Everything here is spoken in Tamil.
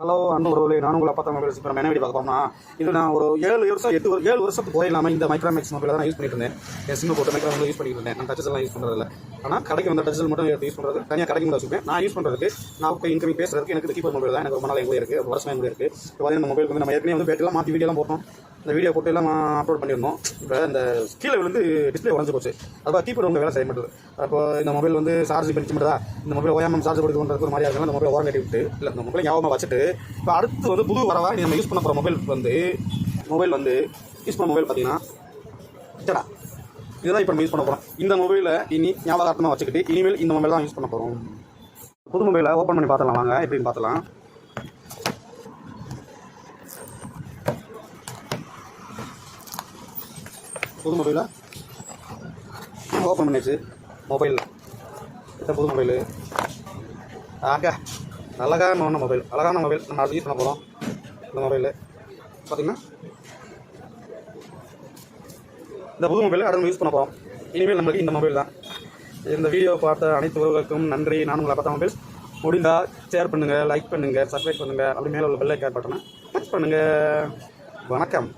ஹலோ அன்பு உறவுகளே நான் உங்களை பார்த்தா மொபைல் இப்போ நம்ம என்ன வீடியோ பார்க்க போனா இது நான் ஒரு ஏழு வருஷம் எட்டு ஒரு ஏழு வருஷத்துக்கு போயிடலாமல் இந்த மைக்ரோமேக்ஸ் மொபைல் தான் யூஸ் பண்ணிட்டு இருந்தேன். என் சிம்மு போட்டு மைக்ரோ யூஸ் பண்ணிட்டு இருந்தேன். நான் டச்சஸ் எல்லாம் யூஸ் பண்ணுறதில்ல ஆனால் கடைக்கு வந்த டச்சஸ் மட்டும் எடுத்து யூஸ் பண்ணுறது தனியாக கடைக்கு மட்டும் வச்சுப்பேன். நான் யூஸ் பண்ணுறதுக்கு நான் இப்போ இன்கமிங் பேசுறதுக்கு எனக்கு கீபோர்ட் மொபைல் தான். எனக்கு ரொம்ப நாள் எங்களுக்கு இருக்குது ஒரு வருஷம் எங்களுக்கு இருக்குது இப்போ இந்த மொபைல் வந்து நம்ம ஏற்கனவே வந்து பேட்டெல்லாம் மாற்றி வீடியோலாம் போட்டோம். இந்த வீடியோ போட்டு எல்லாம் அப்லோட் பண்ணியிருந்தோம். இப்போ இந்த கீழே விழுந்து டிஸ்பிளே உடஞ்சு போச்சு. அப்போ கீபோர்டு உங்கள் வேலை செய்ய மாட்டேது. அப்போ இந்த மொபைல் வந்து சார்ஜ் பண்ணிச்சு மாட்டதா? இந்த மொபைல் ஓயாமல் சார்ஜ் கொடுக்கணுன்றது ஒரு மாதிரியாக இருக்கலாம் இந்த மொபைல் ஓரம் கட்டி விட்டு இல்லை இந்த மொபைல் ஞாபகமாக வச்சுட்டு இப்போ அடுத்து வந்து புது வரவா நம்ம யூஸ் பண்ண போகிற மொபைல் வந்து மொபைல் வந்து யூஸ் பண்ண மொபைல் பார்த்தீங்கன்னா சடா இதுதான் இப்போ நம்ம யூஸ் பண்ண போகிறோம் இந்த மொபைலை இனி ஞாபகார்த்தமாக வச்சுக்கிட்டு இனிமேல் இந்த மொபைல் தான் யூஸ் பண்ண போகிறோம் புது மொபைலை ஓப்பன் பண்ணி பார்த்துலாம் வாங்க. எப்படின்னு பார்த்துலாம் புது மொபைலை ஓப்பன் பண்ணியாச்சு. மொபைல் இந்த புது மொபைலு ஆகா அழகான மொபைல் அழகான மொபைல் நம்ம அடுத்து யூஸ் பண்ண போகிறோம் இந்த மொபைலு பார்த்திங்கன்னா இந்த புது மொபைல் அடுத்து நம்ம யூஸ் பண்ண போகிறோம் இனிமேல் நம்மளுக்கு இந்த மொபைல் தான். இந்த வீடியோ பார்த்த அனைத்து உறவுகளுக்கும் நன்றி. நான் உங்களை பார்த்த மொபைல் முடிந்தால் ஷேர் பண்ணுங்கள் லைக் பண்ணுங்கள் சப்ஸ்கிரைப் பண்ணுங்கள் அப்படி மேலே உள்ள பெல்லை கேர் பட்டனை டச் பண்ணுங்கள் வணக்கம்.